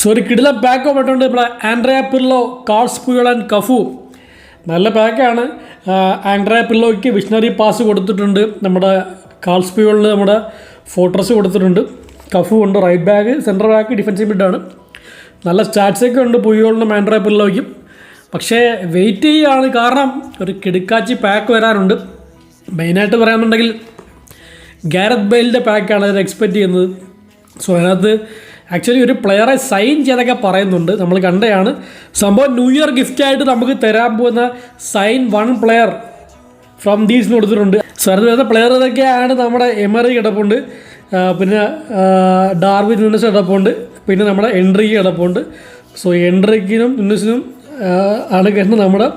So ഒരു കിടില pack ആയിട്ടുണ്ട് ഇവിടെ Andrea Pirlo Carles Puyol and Cafu. നല്ല പാക്കാണ് ആൻഡ്രയ പിർലോയ്ക്ക് വിഷണറി പാസ് കൊടുത്തിട്ടുണ്ട്. നമ്മുടെ കാൾസ് പുയളിൽ നമ്മുടെ ഫോട്ടോസ് കൊടുത്തിട്ടുണ്ട്. കഫു ഉണ്ട് right back centre back defensive മിഡാണ് നല്ല സ്റ്റാറ്റ്സൊക്കെ ഉണ്ട് പുയോളിനും ആൻഡ്രയ പിർലോയ്ക്കും. പക്ഷേ വെയിറ്റ് ചെയ്യുകയാണ് കാരണം ഒരു കിടുക്കാച്ചി പാക്ക് വരാനുണ്ട് മെയിനായിട്ട് പറയാനുണ്ടെങ്കിൽ ഗാരത് ബെയിലിന്റെ പാക്കാണ് അതിൽ എക്സ്പെക്റ്റ് ചെയ്യുന്നത്. സോ അതിനകത്ത് ആക്ച്വലി ഒരു പ്ലെയറെ സൈൻ ചെയ്തൊക്കെ പറയുന്നുണ്ട്. നമ്മൾ കണ്ടതാണ് സംഭവം ന്യൂ ഇയർ ഗിഫ്റ്റായിട്ട് നമുക്ക് തരാൻ പോകുന്ന സൈൻ വൺ പ്ലെയർ ഫ്രം ദീസിന് കൊടുത്തിട്ടുണ്ട്. സോ അത് വരുന്ന പ്ലെയർ ഇതൊക്കെയാണ് നമ്മുടെ എമറി കിടപ്പുണ്ട്? പിന്നെ ഡാർവിൻ നുനസ് കിടപ്പുണ്ട്. പിന്നെ നമ്മുടെ എൻട്രിക്ക് കിടപ്പുണ്ട്. സോ എൻട്രിക്കിനും നുനസിനും ആണ് കിട്ടുന്നത് നമ്മുടെ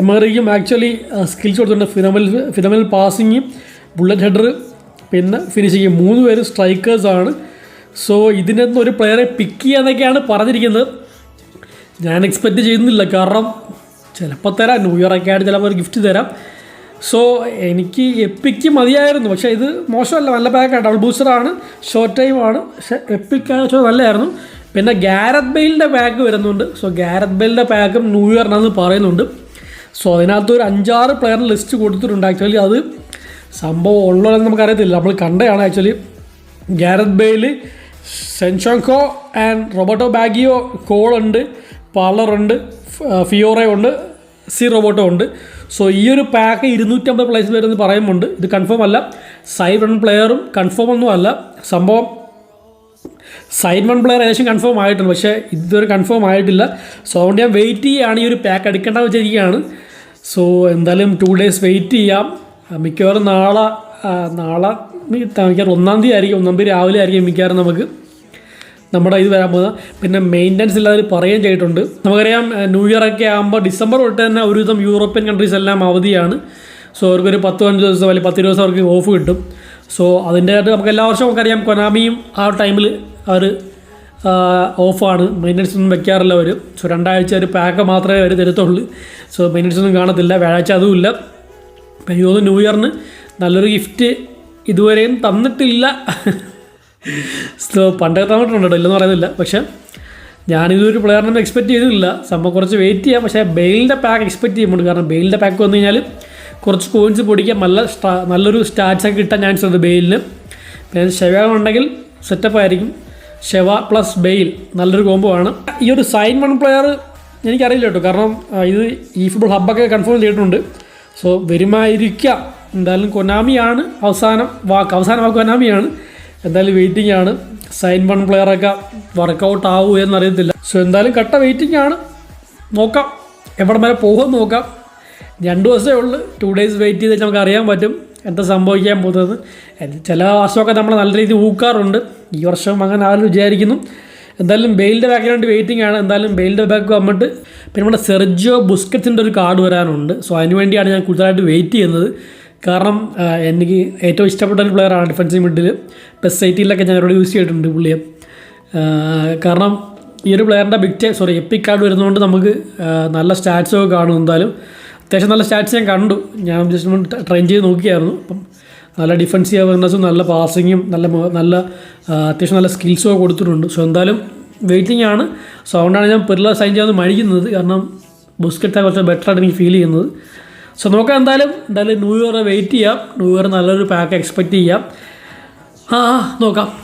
എമറിക്കും ആക്ച്വലി സ്കിൽസ് കൊടുത്തിട്ടുണ്ട്. ഫിനമൽ ഫിനമൽ പാസിങ്ങും ബുള്ളറ്റ് ഹെഡർ പിന്നെ ഫിനിഷിങ് മൂന്ന് പേര് സ്ട്രൈക്കേഴ്സാണ് സോ ഇതിനൊന്നും ഒരു പ്ലെയറെ പിക്ക് ചെയ്യാന്നൊക്കെയാണ് പറഞ്ഞിരിക്കുന്നത്. ഞാൻ എക്സ്പെക്റ്റ് ചെയ്യുന്നില്ല. കാരണം ചിലപ്പോൾ തരാം. ന്യൂ ഇയർ ഒക്കെ ആയിട്ട് ചിലപ്പോൾ ഒരു ഗിഫ്റ്റ് തരാം. സോ എനിക്ക് എപ്പിക്ക് മതിയായിരുന്നു. പക്ഷേ ഇത് മോശമല്ല. നല്ല പാക്കാണ് ഡബിൾ ബൂസ്റ്ററാണ് ഷോർട്ട് ടൈം ആണ്. പക്ഷേ എപ്പിക്ക് പക്ഷേ നല്ലതായിരുന്നു. പിന്നെ ഗാരത് ബെയിലിന്റെ ബാഗ് വരുന്നുണ്ട്. സോ ഗാരത് ബെയിലിന്റെ ബാഗും ന്യൂ ഇയറിനാണെന്ന് പറയുന്നുണ്ട്. സോ അതിനകത്ത് ഒരു അഞ്ചാറ് പ്ലെയറിന് ലിസ്റ്റ് കൊടുത്തിട്ടുണ്ട്. ആക്ച്വലി അത് സംഭവം ഉള്ളതെന്ന് നമുക്കറിയത്തില്ല. നമ്മൾ കണ്ടതാണ് actually Gareth Bale Shevchenko and Roberto Baggio കോളുണ്ട് പാർലറുണ്ട് ഫിയോറ ഉണ്ട് സി റോബോട്ടോ ഉണ്ട് സോ ഈ ഒരു പാക്ക് ഇരുന്നൂറ്റമ്പത് പ്ലേസ് വരുമെന്ന് പറയുന്നുണ്ട്. ഇത് കൺഫേം അല്ല. സൈഡ് വൺ പ്ലെയറും കൺഫേം ഒന്നും അല്ല. സംഭവം സൈഡ് വൺ പ്ലെയർ ഏകദേശം കൺഫേം ആയിട്ടുണ്ട്. പക്ഷേ ഇതുവരെ കൺഫേം ആയിട്ടില്ല. സോ അതുകൊണ്ട് ഞാൻ വെയിറ്റ് ചെയ്യുകയാണ് ഈ ഒരു പാക്ക് എടുക്കേണ്ടത് വെച്ചിരിക്കുകയാണ്. സോ എന്തായാലും ടു ഡേയ്സ് വെയിറ്റ് ചെയ്യാം. മിക്കവാറും നാളെ നാളെ മിക്കവാറും ഒന്നാം തീയതി ആയിരിക്കും ഒന്നാം തീയതി രാവിലെ ആയിരിക്കും മിക്കവാറും നമുക്ക് നമ്മുടെ ഇത് വരാൻ പോകുന്നത്. പിന്നെ മെയിന്റനൻസ് ഇല്ലാതെ പറയുകയും ചെയ്തിട്ടുണ്ട്. നമുക്കറിയാം ന്യൂ ഇയർ ഒക്കെ ആകുമ്പോൾ ഡിസംബർ തൊട്ട് തന്നെ ഒരുവിധം യൂറോപ്യൻ കൺട്രീസ് എല്ലാം അവധിയാണ്. സോ അവർക്കൊരു പത്ത് പതിനഞ്ച് ദിവസം അല്ലെങ്കിൽ പത്ത് ദിവസം അവർക്ക് ഓഫ് കിട്ടും. സോ അതിന്റെ നമുക്ക് എല്ലാ വർഷവും നമുക്കറിയാം കൊനാമിയും ആ ടൈമിൽ അവർ ഓഫാണ് മെയിന്റനൻസ് ഒന്നും വെക്കാറില്ല അവർ സോ രണ്ടാഴ്ച ഒരു പാക്ക് മാത്രമേ അവർ തരത്തുള്ളൂ. സോ മെയിന്റനൻസ് ഒന്നും കാണത്തില്ല. വ്യാഴാഴ്ച അതുമില്ല ഒന്ന് ന്യൂ ഇയറിന് നല്ലൊരു ഗിഫ്റ്റ് ഇതുവരെയും തന്നിട്ടില്ല. പണ്ടൊക്കെ തന്നിട്ടുണ്ടോ ഇല്ലെന്ന് പറയുന്നില്ല. പക്ഷേ ഞാനിതൊരു പ്ലെയറിനൊന്നും എക്സ്പെക്ട് ചെയ്തില്ല സംഭവം കുറച്ച് വെയിറ്റ് ചെയ്യാം. പക്ഷേ ബെയിലിന്റെ പാക്ക് എക്സ്പെക്ട് ചെയ്യുന്നുണ്ട് കാരണം ബെയിലിന്റെ പാക്ക് വന്നു കഴിഞ്ഞാൽ കുറച്ച് കോയിൻസ് പൊടിക്കാൻ നല്ല സ്റ്റാ നല്ലൊരു സ്റ്റാറ്റ്സ് ഒക്കെ കിട്ടാൻ ചാൻസ് ഉണ്ട് ബെയിലിന്. പിന്നെ ഷെവ ഉണ്ടെങ്കിൽ സെറ്റപ്പ് ആയിരിക്കും. ഷെവ പ്ലസ് ബെയിൽ നല്ലൊരു കോംബോ ആണ്. ഈ ഒരു സൈൻ വൺ പ്ലെയർ എനിക്കറിയില്ല കേട്ടോ. കാരണം ഇത് ഈ ഫുട്ബോൾ ഹബ്ബൊക്കെ കൺഫേം ചെയ്തിട്ടുണ്ട്. സോ വരുമായിരിക്കാം. എന്തായാലും കൊനാമിയാണ് അവസാനം വാക്ക്. അവസാന വാക്ക് കൊനാമിയാണ്. എന്തായാലും വെയിറ്റിംഗ് ആണ്. സൈൻ വൺ പ്ലെയറൊക്കെ വർക്കൗട്ട് ആവുമോ എന്നറിയത്തില്ല. സോ എന്തായാലും കട്ട വെയിറ്റിംഗ് ആണ്. നോക്കാം. എവിടെ വരെ പോകുമെന്ന് നോക്കാം. രണ്ട് ദിവസമേ ഉള്ളൂ. ടു ഡേയ്സ് വെയിറ്റ് ചെയ്തിട്ട് നമുക്ക് അറിയാൻ പറ്റും എന്താ സംഭവിക്കാൻ പോകുന്നത്. ചില വർഷമൊക്കെ നമ്മൾ നല്ല രീതിയിൽ ഊക്കാറുണ്ട്. ഈ വർഷം അങ്ങനെ ആരും വിചാരിക്കുന്നു. എന്തായാലും ബെയിലിന്റെ വേണ്ടി വെയിറ്റിംഗ് ആണ്. എന്തായാലും ബെയിലിന്റെ ബാക്ക് വന്നിട്ട് പിന്നെ നമ്മുടെ സെർജിയോ ബുസ്കറ്റ്സിന്റെ ഒരു കാർഡ് വരാനുണ്ട്. സോ അതിനുവേണ്ടിയാണ് ഞാൻ കൂടുതലായിട്ട് വെയിറ്റ് ചെയ്യുന്നത്. കാരണം എനിക്ക് ഏറ്റവും ഇഷ്ടപ്പെട്ട ഒരു പ്ലെയറാണ് ഡിഫൻസീവ് മിഡിൽ പെസ് എയ്റ്റീനിലൊക്കെ ഞാൻ ഇവിടെ യൂസ് ചെയ്തിട്ടുണ്ട് പുള്ളിയെ. കാരണം ഈ ഒരു പ്ലെയറിന്റെ ബിഗ് സോറി എപ്പിക് കാർഡ് വരുന്നതുകൊണ്ട് നമുക്ക് നല്ല സ്റ്റാറ്റ്സ് ഒക്കെ കാണും എന്തായാലും. അത്യാവശ്യം നല്ല സ്റ്റാറ്റ്സ് ഞാൻ കണ്ടു. ഞാൻ ജസ്റ്റ് ട്രെയിൻ ചെയ്ത് നോക്കിയായിരുന്നു. അപ്പം നല്ല ഡിഫൻസീവ് അവേർനെസ്സും നല്ല പാസിങ്ങും നല്ല നല്ല അത്യാവശ്യം നല്ല സ്കിൽസും കൊടുത്തിട്ടുണ്ട്. സോ എന്തായാലും വെയിറ്റിംഗ് ആണ്. സോ അതുകൊണ്ടാണ് ഞാൻ പെരുള്ള സൈൻ ചെയ്യാൻ മടിക്കുന്നത്. കാരണം ബുസ്കറ്റാണ് കുറച്ച് ബെറ്ററായിട്ട് എനിക്ക് ഫീൽ ചെയ്യുന്നത്. സോ നോക്കാം എന്തായാലും. എന്തായാലും ന്യൂ ഇയർ വെയിറ്റ് ചെയ്യാം. ന്യൂ ഇയർ നല്ലൊരു പാക്ക് എക്സ്പെക്റ്റ് ചെയ്യാം. ആ, നോക്കാം.